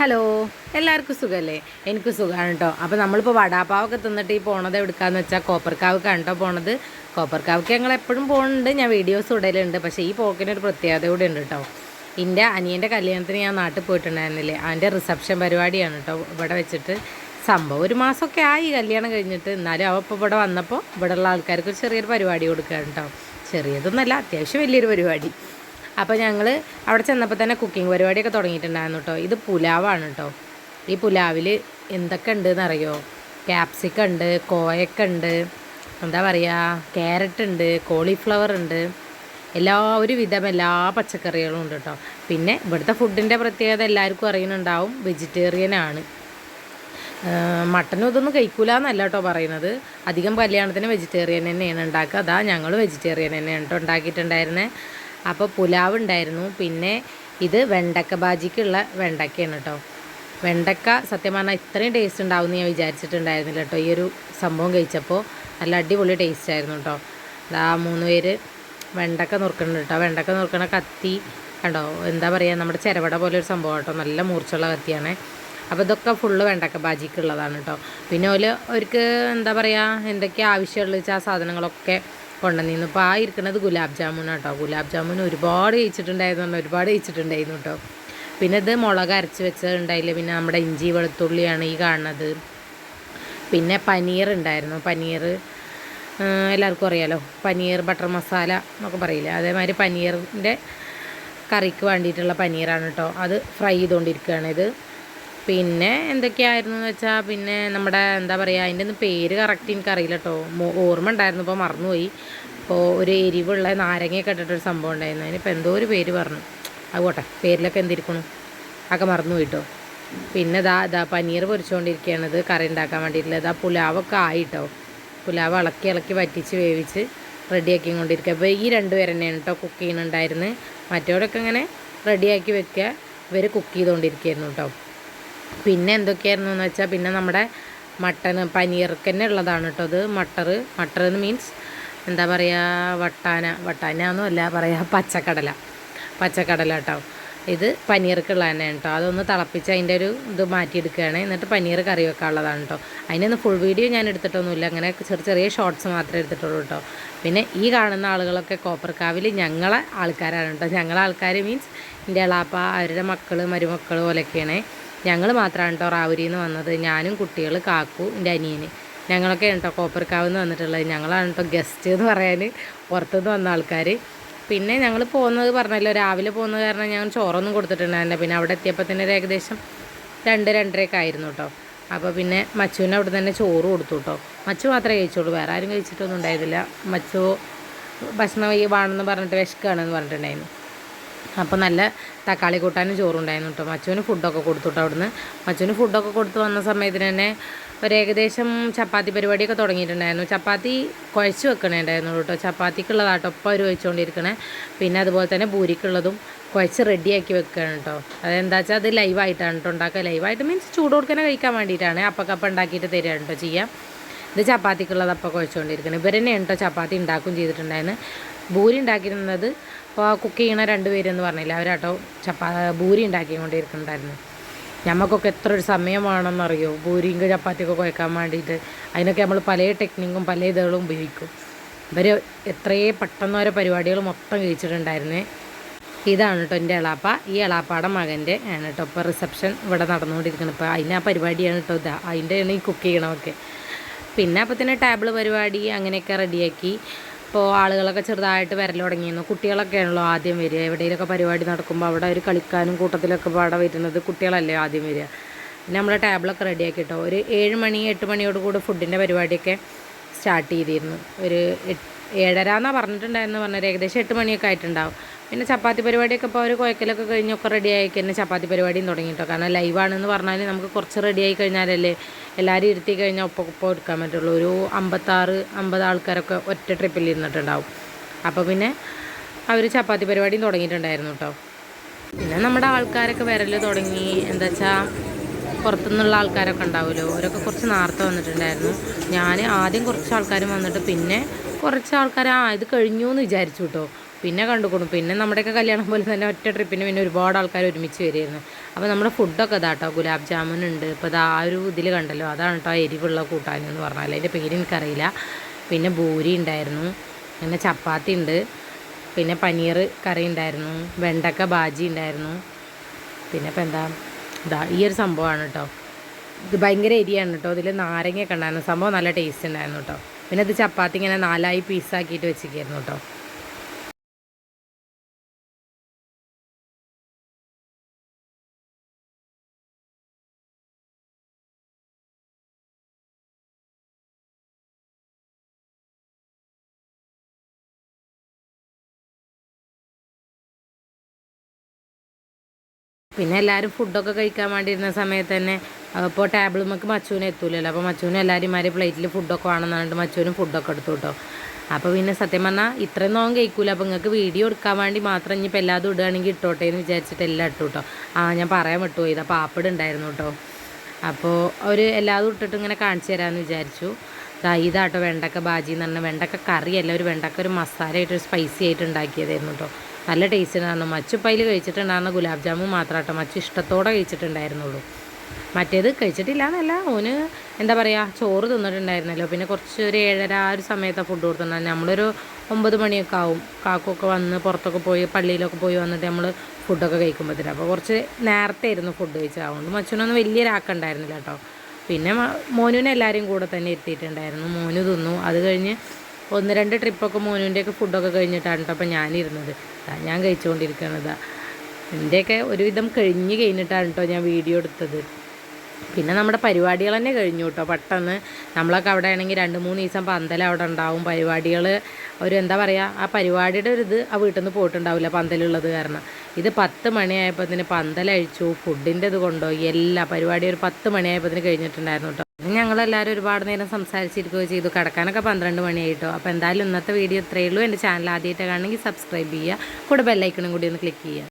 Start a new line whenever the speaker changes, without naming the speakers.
Hello. എല്ലാവർക്കും സുഖമല്ലേ എനിക്ക് സുഖമാണ് കേട്ടോ അപ്പോൾ നമ്മളിപ്പോൾ വടാപ്പാവൊക്കെ തിന്നിട്ട് ഈ പോണത് എവിടുക്കാന്ന് വെച്ചാൽ കോപ്പർക്കാവ്ക്കാണ് കേട്ടോ പോണത്. കോപ്പർക്കാവ്ക്ക് ഞങ്ങൾ എപ്പോഴും പോകുന്നുണ്ട് ഞാൻ വീഡിയോസ് ഇടലുണ്ട്. പക്ഷേ ഈ പോക്കിനൊരു പ്രത്യേകത കൂടെ ഉണ്ട് കേട്ടോ എന്റെ അനിയന്റെ കല്യാണത്തിന് ഞാൻ നാട്ടിൽ പോയിട്ടുണ്ടായിരുന്നില്ലേ? അതിന്റെ റിസപ്ഷൻ പരിപാടിയാണ് കേട്ടോ ഇവിടെ വെച്ചിട്ട്. സംഭവം ഒരു മാസമൊക്കെ ആയി കല്യാണം കഴിഞ്ഞിട്ട്. എന്നാലും അവ ഇപ്പോൾ ഇവിടെ വന്നപ്പോൾ ഇവിടെയുള്ള ആൾക്കാർക്ക് ചെറിയൊരു പരിപാടി കൊടുക്കുകയാണ് കേട്ടോ ചെറിയതൊന്നല്ല അത്യാവശ്യം വലിയൊരു പരിപാടി. അപ്പോൾ ഞങ്ങൾ അവിടെ ചെന്നപ്പോൾ തന്നെ കുക്കിംഗ് പരിപാടിയൊക്കെ തുടങ്ങിയിട്ടുണ്ടായിരുന്നു കേട്ടോ ഇത് പുലാവാണ് കേട്ടോ ഈ പുലാവിൽ എന്തൊക്കെ ഉണ്ടെന്ന് അറിയോ ക്യാപ്സിക്ക ഉണ്ട് ഉണ്ട് എന്താ പറയുക ക്യാരറ്റ് ഉണ്ട് കോളിഫ്ലവർ ഉണ്ട്. എല്ലാ ഒരു വിധം എല്ലാ പച്ചക്കറികളും ഉണ്ട് കേട്ടോ പിന്നെ ഇവിടുത്തെ ഫുഡിന്റെ പ്രത്യേകത എല്ലാവർക്കും അറിയുന്നുണ്ടാവും. വെജിറ്റേറിയൻ ആണ്. മട്ടനും ഇതൊന്നും കഴിക്കൂല എന്നല്ല കേട്ടോ പറയുന്നത്. അധികം കല്യാണത്തിന് വെജിറ്റേറിയൻ തന്നെയാണ് ഉണ്ടാക്കുക. അതാ ഞങ്ങൾ വെജിറ്റേറിയൻ തന്നെയാണ് കേട്ടോ ഉണ്ടാക്കിയിട്ടുണ്ടായിരുന്നത് അപ്പോൾ പുലാവ് ഉണ്ടായിരുന്നു. പിന്നെ ഇത് വെണ്ടക്ക ബാജിക്കുള്ള വെണ്ടക്കയാണ് കേട്ടോ വെണ്ടക്ക സത്യം പറഞ്ഞാൽ ഇത്രയും ടേസ്റ്റ് ഉണ്ടാവും ഞാൻ വിചാരിച്ചിട്ടുണ്ടായിരുന്നില്ല കേട്ടോ ഈ ഒരു സംഭവം കഴിച്ചപ്പോൾ നല്ല അടിപൊളി ടേസ്റ്റ് ആയിരുന്നു കേട്ടോ ആ മൂന്ന് പേര് വെണ്ടക്ക നുറുക്കുന്നുണ്ട് കേട്ടോ വെണ്ടക്ക നുറുക്കണ കത്തി കണ്ടോ? എന്താ പറയുക നമ്മുടെ ചിരവട പോലെ ഒരു സംഭവം കേട്ടോ നല്ല മൂർച്ചുള്ള കത്തിയാണ്. അപ്പോൾ ഇതൊക്കെ ഫുള്ള് വെണ്ടക്ക ബാജിക്കുള്ളതാണ് കേട്ടോ പിന്നെ ഓൽ അവർക്ക് എന്താ പറയുക എന്തൊക്കെ ആവശ്യമുള്ള വെച്ചാൽ ആ സാധനങ്ങളൊക്കെ കൊണ്ടുവന്നിരുന്നു. അപ്പോൾ ആ ഇരിക്കുന്നത് ഗുലാബ് ജാമുനാണ് കേട്ടോ ഗുലാബ് ജാമുൻ ഒരുപാട് കഴിച്ചിട്ടുണ്ടായിരുന്നു ഒരുപാട് കഴിച്ചിട്ടുണ്ടായിരുന്നു കേട്ടോ. പിന്നെ ഇത് മുളക് അരച്ച് വെച്ചതുണ്ടായില്ല പിന്നെ നമ്മുടെ ഇഞ്ചി വെളുത്തുള്ളിയാണ് ഈ കാണുന്നത്. പിന്നെ പനീർ ഉണ്ടായിരുന്നു. പനീർ എല്ലാവർക്കും അറിയാലോ. പനീർ ബട്ടർ മസാല എന്നൊക്കെ പറയില്ലേ? അതേമാതിരി പനീറിന്റെ കറിക്ക് വേണ്ടിയിട്ടുള്ള പനീറാണ് കേട്ടോ. അത് ഫ്രൈ ചെയ്തുകൊണ്ടിരിക്കുകയാണ് ഇത്. പിന്നെ എന്തൊക്കെയായിരുന്നു എന്ന് വെച്ചാൽ പിന്നെ നമ്മുടെ എന്താ പറയുക അതിന്റെ ഒന്നും പേര് കറക്റ്റ് എനിക്കറിയില്ല കേട്ടോ ഓർമ്മ ഉണ്ടായിരുന്നു ഇപ്പോൾ മറന്നുപോയി. അപ്പോൾ ഒരു എരിവുള്ള നാരങ്ങയൊക്കെ ഇട്ടിട്ടൊരു സംഭവം ഉണ്ടായിരുന്നു. അതിനിപ്പോൾ എന്തോ ഒരു പേര് പറഞ്ഞു. അതുപോട്ടെ പേരിലൊക്കെ എന്തിരിക്കണു? ഒക്കെ മറന്നുപോയിട്ടോ പിന്നെ ഇതാ ഇതാ പനീർ പൊരിച്ചുകൊണ്ടിരിക്കുകയാണ് ഇത് കറി ഉണ്ടാക്കാൻ വേണ്ടിയിട്ടുള്ള ഇതാ പുലാവൊക്കെ ആയിട്ടോ പുലാവ് ഇളക്കി ഇളക്കി വറ്റിച്ച് വേവിച്ച് റെഡിയാക്കി കൊണ്ടിരിക്കുക അപ്പോൾ ഈ രണ്ട് പേര് തന്നെയാണ് കേട്ടോ കുക്ക് ചെയ്യുന്നുണ്ടായിരുന്നത് മറ്റവരൊക്കെ ഇങ്ങനെ റെഡിയാക്കി വെക്കുക ഇവർ കുക്ക് ചെയ്തുകൊണ്ടിരിക്കുകയായിരുന്നു കേട്ടോ പിന്നെ എന്തൊക്കെയായിരുന്നു എന്ന് വെച്ചാൽ പിന്നെ നമ്മുടെ മട്ടൺ പനീർക്കന്നെ ഉള്ളതാണ് കേട്ടോ അത്. മട്ടർ മട്ടർ എന്ന് മീൻസ് എന്താ പറയുക വട്ടാന. വട്ടാന ഒന്നും അല്ല പറയുക പച്ചക്കടല. പച്ചക്കടല കേട്ടോ. ഇത് പനീർക്കുള്ള തന്നെ കേട്ടോ. അതൊന്ന് തിളപ്പിച്ച് അതിന്റെ ഒരു ഇത് മാറ്റിയെടുക്കുകയാണ്. എന്നിട്ട് പനീർ കറി വെക്കാനുള്ളതാണ് കേട്ടോ. അതിനൊന്ന് ഫുൾ വീഡിയോ ഞാൻ എടുത്തിട്ടൊന്നുമില്ല. അങ്ങനെ ചെറിയ ചെറിയ ഷോർട്സ് മാത്രമേ എടുത്തിട്ടുള്ളൂ കേട്ടോ. പിന്നെ ഈ കാണുന്ന ആളുകളൊക്കെ കോപ്പർക്കാവിൽ ഞങ്ങളെ ആൾക്കാരാണ് കേട്ടോ. ഞങ്ങളെ ആൾക്കാർ മീൻസ് എന്റെ എളാപ്പ അവരുടെ മക്കൾ മരുമക്കൾ പോലെയൊക്കെയാണ്. ഞങ്ങൾ മാത്രമാണ് കേട്ടോ റാവുരിയിൽ നിന്ന് വന്നത്. ഞാനും കുട്ടികൾ കാക്കു എന്റെ അനിയന്. ഞങ്ങളൊക്കെ കേട്ടോ കോപ്പർക്കാവ് നിന്ന് വന്നിട്ടുള്ളത്. ഞങ്ങളാണ് കേട്ടോ ഗസ്റ്റ് എന്ന് പറയാൻ പുറത്തുനിന്ന് വന്ന ആൾക്കാർ പിന്നെ ഞങ്ങൾ പോകുന്നത് പറഞ്ഞല്ലോ രാവിലെ പോകുന്നത് കാരണം ഞങ്ങൾ ചോറൊന്നും കൊടുത്തിട്ടുണ്ടായിരുന്നില്ല. പിന്നെ അവിടെ എത്തിയപ്പോൾ തന്നെ ഒരു ഏകദേശം രണ്ട് രണ്ടരയൊക്കെ ആയിരുന്നു കേട്ടോ അപ്പോൾ പിന്നെ മച്ചുവിന് അവിടെ തന്നെ ചോറ് കൊടുത്തു കേട്ടോ മച്ചു മാത്രമേ കഴിച്ചുള്ളൂ. വേറെ ആരും കഴിച്ചിട്ടൊന്നും ഉണ്ടായിരുന്നില്ല. മച്ചു ഭക്ഷണം വേണമെന്ന് പറഞ്ഞിട്ട് വിശക്കുകയാണെന്ന് പറഞ്ഞിട്ടുണ്ടായിരുന്നു. അപ്പോൾ നല്ല തക്കാളി കൂട്ടാനും ചോറുണ്ടായിരുന്നു കേട്ടോ മച്ചുവിന് ഫുഡൊക്കെ കൊടുത്തു കേട്ടോ അവിടുന്ന്. മച്ചുവിന് ഫുഡൊക്കെ കൊടുത്ത് വന്ന സമയത്തിന് തന്നെ ഒരു ഏകദേശം ചപ്പാത്തി പരിപാടിയൊക്കെ തുടങ്ങിയിട്ടുണ്ടായിരുന്നു. ചപ്പാത്തി കുഴച്ച് വെക്കണേണ്ടായിരുന്നു കേട്ടോ ചപ്പാത്തിക്കുള്ളതാട്ടോ ഒപ്പം അവർ വെച്ചുകൊണ്ടിരിക്കണേ പിന്നെ അതുപോലെ തന്നെ ഭൂരിക്കുള്ളതും കുഴച്ച് റെഡിയാക്കി വെക്കുകയാണ് കേട്ടോ അതെന്താ വെച്ചാൽ അത് ലൈവായിട്ടാണ് കേട്ടോ ഉണ്ടാക്കുക. ലൈവായിട്ട് മീൻസ് ചൂട് കൊടുക്കാനെ കഴിക്കാൻ വേണ്ടിയിട്ടാണ്. അപ്പക്കപ്പം ഉണ്ടാക്കിയിട്ട് തരികയാണ് കേട്ടോ ചെയ്യാം. ഇത് ചപ്പാത്തിക്കുള്ളത് അപ്പം കുഴച്ചുകൊണ്ടിരിക്കുന്നത് ഇവർ തന്നെ കേട്ടോ ചപ്പാത്തി ഉണ്ടാക്കുകയും ചെയ്തിട്ടുണ്ടായിരുന്നു. ഭൂരി ഉണ്ടാക്കിയിരുന്നത് അപ്പോൾ കുക്ക് ചെയ്യണ രണ്ട് പേരെന്ന് പറഞ്ഞില്ല. അവരാട്ടോ ചപ്പാ ഭൂരി ഉണ്ടാക്കിക്കൊണ്ടിരിക്കുന്നുണ്ടായിരുന്നു. നമുക്കൊക്കെ എത്ര ഒരു സമയം വേണമെന്നറിയോ ഭൂരിയും ചപ്പാത്തിയൊക്കെ കുഴക്കാൻ വേണ്ടിയിട്ട്. അതിനൊക്കെ നമ്മൾ പല ടെക്നിക്കും പല ഇതുകളും ഉപയോഗിക്കും. ഇവർ എത്രയേ പെട്ടെന്ന് ഓരോ പരിപാടികൾ മൊത്തം കഴിച്ചിട്ടുണ്ടായിരുന്നേ. ഇതാണ് കേട്ടോ എന്റെ എളാപ്പ. ഈ എളാപ്പാടെ മകന്റെ ആണ് കേട്ടോ ഇപ്പോൾ റിസപ്ഷൻ ഇവിടെ നടന്നുകൊണ്ടിരിക്കുന്നത് ഇപ്പോൾ അതിന് ആ പരിപാടിയാണ് കേട്ടോ ഇതാ. അതിന്റെയാണ് ഈ കുക്ക് ചെയ്യണമൊക്കെ പിന്നെ അപ്പോൾ തന്നെ ടേബിൾ പരിപാടി അങ്ങനെയൊക്കെ റെഡിയാക്കി ഇപ്പോൾ ആളുകളൊക്കെ ചെറുതായിട്ട് വരൽ തുടങ്ങിയിരുന്നു. കുട്ടികളൊക്കെയാണല്ലോ ആദ്യം വരിക. എവിടെയെങ്കിലുമൊക്കെ പരിപാടി നടക്കുമ്പോൾ അവിടെ ഒരു കളിക്കാനും കൂട്ടത്തിലൊക്കെ പാടെ വരുന്നത് കുട്ടികളല്ലേ ആദ്യം വരിക. പിന്നെ നമ്മൾ ടേബിളൊക്കെ റെഡിയാക്കിട്ടോ ഒരു ഏഴ് മണി എട്ട് മണിയോട് കൂടി ഫുഡിന്റെ പരിപാടിയൊക്കെ സ്റ്റാർട്ട് ചെയ്തിരുന്നു. ഒരു ഏഴര എന്നാണ് പറഞ്ഞിട്ടുണ്ടായിരുന്നു പറഞ്ഞാൽ ഏകദേശം എട്ട് മണിയൊക്കെ ആയിട്ടുണ്ടാവും. പിന്നെ ചപ്പാത്തി പരിപാടിയൊക്കെ ഇപ്പോൾ ഒരു കുഴക്കലൊക്കെ കഴിഞ്ഞൊക്കെ റെഡി ആയി കഴിഞ്ഞാൽ ചപ്പാത്തി പരിപാടിയും തുടങ്ങിയിട്ടോ. കാരണം ലൈവാണെന്ന് പറഞ്ഞാൽ നമുക്ക് കുറച്ച് റെഡി ആയി കഴിഞ്ഞാലല്ലേ എല്ലാവരും ഇരുത്തി കഴിഞ്ഞാൽ ഒപ്പം ഒപ്പം എടുക്കാൻ പറ്റുള്ളൂ. ഒരു അമ്പത്താറ് അമ്പത് ആൾക്കാരൊക്കെ ഒറ്റ ട്രിപ്പിൽ ഇരുന്നിട്ടുണ്ടാവും. അപ്പോൾ പിന്നെ അവർ ചപ്പാത്തി പരിപാടിയും തുടങ്ങിയിട്ടുണ്ടായിരുന്നു കേട്ടോ പിന്നെ നമ്മുടെ ആൾക്കാരൊക്കെ വരൽ തുടങ്ങി. എന്താ വെച്ചാൽ പുറത്തുനിന്നുള്ള ആൾക്കാരൊക്കെ ഉണ്ടാവുമല്ലോ. അവരൊക്കെ കുറച്ച് നേരത്തെ വന്നിട്ടുണ്ടായിരുന്നു. ഞാൻ ആദ്യം കുറച്ച് ആൾക്കാർ വന്നിട്ട് പിന്നെ കുറച്ച് ആൾക്കാർ ആ ഇത് കഴിഞ്ഞു എന്ന് വിചാരിച്ചു കേട്ടോ പിന്നെ കണ്ടുകൊടുക്കും പിന്നെ നമ്മുടെയൊക്കെ കല്യാണം പോലെ തന്നെ ഒറ്റ ട്രിപ്പിന് പിന്നെ ഒരുപാട് ആൾക്കാർ ഒരുമിച്ച് വരുമായിരുന്നു അപ്പോൾ നമ്മുടെ ഫുഡൊക്കെ ഇതാട്ടോ ഗുലാബ് ജാമുൻ ഉണ്ട്. ഇപ്പോൾ ആ ഒരു ഇതിൽ കണ്ടല്ലോ. അതാണ് കേട്ടോ എരിവുള്ള കൂട്ടാൻ എന്ന് പറഞ്ഞാൽ അതിന്റെ പേര് എനിക്കറിയില്ല. പിന്നെ ഭൂരി ഉണ്ടായിരുന്നു. പിന്നെ ചപ്പാത്തി ഉണ്ട്. പിന്നെ പനീർ കറി ഉണ്ടായിരുന്നു. വെണ്ടക്ക ബാജി ഉണ്ടായിരുന്നു. പിന്നെ ഇപ്പം എന്താ? ഇതാ ഈ ഒരു സംഭവമാണ് കേട്ടോ ഇത് ഭയങ്കര എരിയാണ് കേട്ടോ ഇതിൽ നാരങ്ങയൊക്കെ ഉണ്ടായിരുന്നു. സംഭവം നല്ല ടേസ്റ്റ് ഉണ്ടായിരുന്നു കേട്ടോ പിന്നെ ഇത് ചപ്പാത്തി ഇങ്ങനെ നാലായി പീസാക്കിയിട്ട് വെച്ചിരിക്കുന്നു കേട്ടോ പിന്നെ എല്ലാവരും ഫുഡൊക്കെ കഴിക്കാൻ വേണ്ടി ഇരുന്ന സമയത്ത് തന്നെ അപ്പോൾ ടേബിൾ നമുക്ക് മച്ചൂന് എത്തൂലല്ലോ. അപ്പോൾ മച്ചൂനും എല്ലാവരും മാറി പ്ലേറ്റിൽ ഫുഡൊക്കെ വേണമെന്ന് പറഞ്ഞിട്ട് മച്ചൂനും ഫുഡൊക്കെ എടുത്തു കേട്ടോ അപ്പോൾ പിന്നെ സത്യം പറഞ്ഞാൽ ഇത്രയും നോം കഴിക്കൂല. അപ്പോൾ നിങ്ങൾക്ക് വീഡിയോ എടുക്കാൻ വേണ്ടി മാത്രം ഇനിയിപ്പോൾ എല്ലാതും ഇടുകയാണെങ്കിൽ ഇട്ടോട്ടെ എന്ന് വിചാരിച്ചിട്ട് എല്ലാം ഇട്ടു കേട്ടോ ആ ഞാൻ പറയാൻ വിട്ടു ഇതാ പാപ്പിട് ഉണ്ടായിരുന്നു കേട്ടോ അപ്പോൾ ഒരു എല്ലാതും ഇട്ടിട്ട് ഇങ്ങനെ കാണിച്ചു തരാമെന്ന് വിചാരിച്ചു. ഇതാട്ടോ വെണ്ടക്ക ബാജി എന്ന് പറഞ്ഞാൽ വെണ്ടക്ക കറിയല്ല. ഒരു വെണ്ടക്ക ഒരു മസാല ആയിട്ട് ഒരു സ്പൈസി ആയിട്ട് ഉണ്ടാക്കിയതായിരുന്നു കേട്ടോ നല്ല ടേസ്റ്റ് ഉണ്ടായിരുന്നു മച്ചു പൈൽ കഴിച്ചിട്ടുണ്ടായിരുന്ന ഗുലാബ് മാത്രം കേട്ടോ മച്ചു ഇഷ്ടത്തോടെ കഴിച്ചിട്ടുണ്ടായിരുന്നുള്ളൂ. മറ്റേത് കഴിച്ചിട്ടില്ല എന്നല്ല ഓന് എന്താ പറയുക ചോറ് തിന്നിട്ടുണ്ടായിരുന്നല്ലോ. പിന്നെ കുറച്ച് ഒരു ഏഴര ആ ഒരു സമയത്താണ് ഫുഡ് കൊടുത്തിട്ടുണ്ടായിരുന്നു നമ്മളൊരു ഒമ്പത് മണിയൊക്കെ ആവും. കാക്കൊക്കെ വന്ന് പുറത്തൊക്കെ പോയി പള്ളിയിലൊക്കെ പോയി വന്നിട്ട് നമ്മൾ ഫുഡൊക്കെ കഴിക്കുമ്പോഴത്തേക്കും അപ്പോൾ കുറച്ച് നേരത്തെ ആയിരുന്നു ഫുഡ് കഴിച്ചത്. അതുകൊണ്ട് മച്ചുനൊന്നും വലിയൊരാക്കുണ്ടായിരുന്നില്ല കേട്ടോ. പിന്നെ മോനുവിനെ എല്ലാവരും കൂടെ തന്നെ എത്തിയിട്ടുണ്ടായിരുന്നു മോനു തിന്നു. അത് കഴിഞ്ഞ് ഒന്ന് രണ്ട് ട്രിപ്പൊക്കെ മോനുവിന്റെയൊക്കെ ഫുഡൊക്കെ കഴിഞ്ഞിട്ടാണ് കേട്ടോ അപ്പോൾ ഞാനിരുന്നത്. ഞാൻ കഴിച്ചുകൊണ്ടിരിക്കുന്നത് എന്റെയൊക്കെ ഒരുവിധം കഴിഞ്ഞ് കഴിഞ്ഞിട്ടാണ് കേട്ടോ ഞാൻ വീഡിയോ എടുത്തത്. പിന്നെ നമ്മുടെ പരിപാടികൾ തന്നെ കഴിഞ്ഞു കേട്ടോ പെട്ടെന്ന് നമ്മളൊക്കെ അവിടെ ആണെങ്കിൽ രണ്ട് മൂന്ന് ദിവസം പന്തൽ അവിടെ ഉണ്ടാവും. പരിപാടികൾ ഒരു എന്താ പറയുക ആ പരിപാടിയുടെ ഒരു ഇത് ആ വീട്ടിൽ നിന്ന് പോയിട്ടുണ്ടാവില്ല പന്തലുള്ളത് കാരണം. ഇത് പത്ത് മണിയായപ്പോൾ പന്തലഴിച്ചു ഫുഡിന്റെ ഇത് കൊണ്ടുപോയി എല്ലാ പരിപാടിയും ഒരു പത്ത് മണിയായപ്പോൾ കഴിഞ്ഞിട്ടുണ്ടായിരുന്നു കേട്ടോ ഞങ്ങളെല്ലാവരും ഒരുപാട് നേരം സംസാരിച്ചിരിക്കുകയോ ചെയ്തു. കിടക്കാനൊക്കെ പന്ത്രണ്ട് മണിയായിട്ടോ. അപ്പോൾ എന്തായാലും ഇന്നത്തെ വീഡിയോ ഇത്രയേ ഉള്ളൂ. എന്റെ ചാനൽ ആദ്യമായിട്ട് കാണണമെങ്കിൽ സബ്സ്ക്രൈബ് ചെയ്യുക. കൂടെ ബെല്ലൈക്കണും കൂടി ഒന്ന് ക്ലിക്ക് ചെയ്യുക.